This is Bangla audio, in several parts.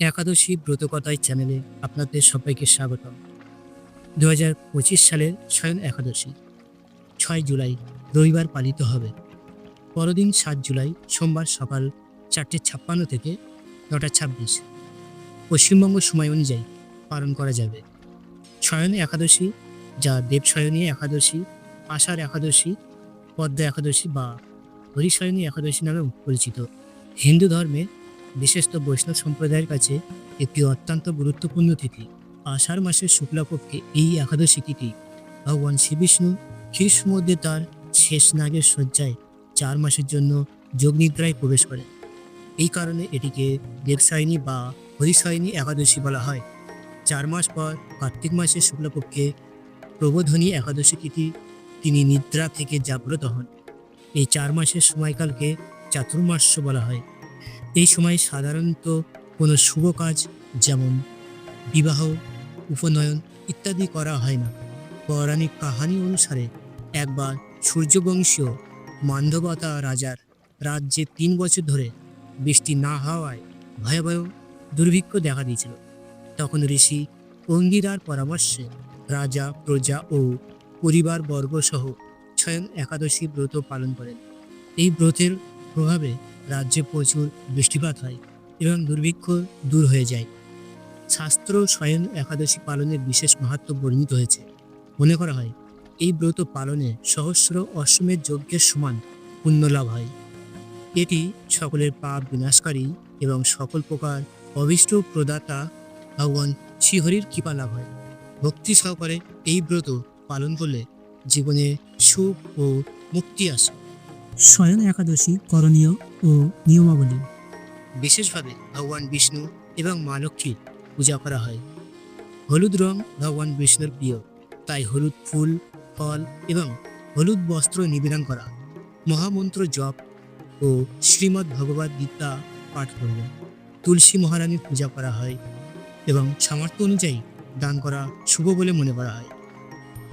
একাদশী ব্রতকথায় চ্যানেলে আপনাদের সবাইকে স্বাগত দু হাজার পঁচিশ সালের স্বয়ং একাদশী, ছয় জুলাই, রবিবার পালিত হবে। পরদিন সাত জুলাই, সোমবার সকাল চারটে ছাপ্পান্ন থেকে নটা ছাব্বিশ। পশ্চিমবঙ্গ সময় অনুযায়ী পালন করা যাবে। স্বয়ং একাদশী, যা দেবশয়নী একাদশী, আষাঢ় একাদশী, পদ্মা একাদশী বা হরিশয়নী একাদশী নামেও পরিচিত। হিন্দু ধর্মে বিশেষত বৈষ্ণব সম্প্রদায়ের কাছে একটি অত্যন্ত গুরুত্বপূর্ণ তিথি। আষাঢ় মাসের শুক্লাপক্ষে এই একাদশী তিথি। ভগবান শ্রীবিষ্ণু সমুদ্রে তার শেষ নাগের শয্যায় চার মাসের জন্য যোগনিদ্রায় প্রবেশ করেন। এই কারণে এটিকে দেবসায়নী বা হরিশয়নী একাদশী বলা হয়। চার মাস পর কার্তিক মাসের শুক্লাপক্ষে প্রবোধনী একাদশী তিথি তিনি নিদ্রা থেকে জাগ্রত হন। এই চার মাসের সময়কালকে চাতুর্মাস্য বলা হয়। এই সময় সাধারণত কোনো শুভ কাজ যেমন বিবাহ, উপনয়ন ইত্যাদি করা হয় না। পৌরাণিক কাহানি অনুসারে একবার সূর্যবংশীয় মান্ডবতা রাজার রাজ্যে তিন বছর ধরে বৃষ্টি না হওয়ায় ভয়াবহ দুর্ভিক্ষ দেখা দিয়েছিল। তখন ঋষি অঙ্গিরার পরামর্শে রাজা, প্রজা ও পরিবারবর্গ সহ স্বয়ং একাদশী ব্রত পালন করেন। এই ব্রতের প্রভাবে রাজ্যে প্রচুর বৃষ্টিপাত হয় এবং দুর্ভিক্ষ দূর হয়ে যায়। শাস্ত্র স্বয়ং একাদশী পালনের বিশেষ মাহাত্ম বর্ণিত হয়েছে। মনে করা হয়, এই ব্রত পালনে সহস্র অশ্বমের যজ্ঞের সমান পুণ্য লাভ হয়। এটি সকলের পাপ বিনাশকারী এবং সকল প্রকার অভিষ্ট প্রদাতা ভগবান শ্রীহরির কৃপা লাভ হয়। ভক্তি সহকারে এই ব্রত পালন করলে জীবনে সুখ ও মুক্তি আসে। স্বয়ং একাদশী করণীয় ও নিয়মাবলী। বিশেষভাবে ভগবান বিষ্ণু এবং মা লক্ষ্মীর পূজা করা হয়। হলুদ রং ভগবান বিষ্ণুর প্রিয়, তাই হলুদ ফুল, ফল এবং হলুদ বস্ত্র নিবেদন করা। মহামন্ত্র জপ ও শ্রীমদ্ ভগবদ গীতা পাঠ করবেন তুলসী মহারানীর পূজা করা হয় এবং সামর্থ্য অনুযায়ী দান করা শুভ বলে মনে করা হয়।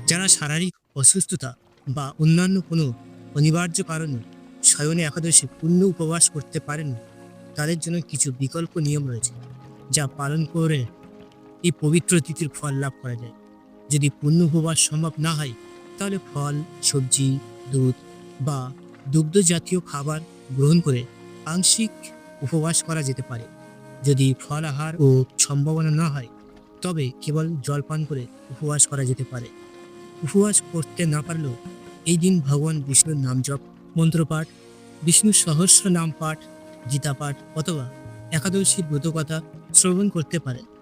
যারা শারীরিক অসুস্থতা বা অন্যান্য কোনো অনিবার্য কারণে স্বয়নে একাদশী পূর্ণ উপবাস করতে পারেন তাদের জন্য কিছু বিকল্প নিয়ম রয়েছে, যা পালন করে এই পবিত্র তিথির ফল লাভ করা যায়। যদি পূর্ণ উপবাস সম্ভব না হয়, তাহলে ফল, সবজি, দুধ বা দুগ্ধ জাতীয় খাবার গ্রহণ করে আংশিক উপবাস করা যেতে পারে। যদি ফল, আহার ও সম্ভাবনা না হয়, তবে কেবল জল পান করে উপবাস করা যেতে পারে। উপবাস করতে না পারলেও এই দিন ভগবান বিষ্ণুর নাম জপ, মন্ত্রপাঠ বিষ্ণুর সহস্র নাম পাঠ গীতা পাঠ অথবা একাদশী ব্রতকথা শ্রবণ করতে পারেন।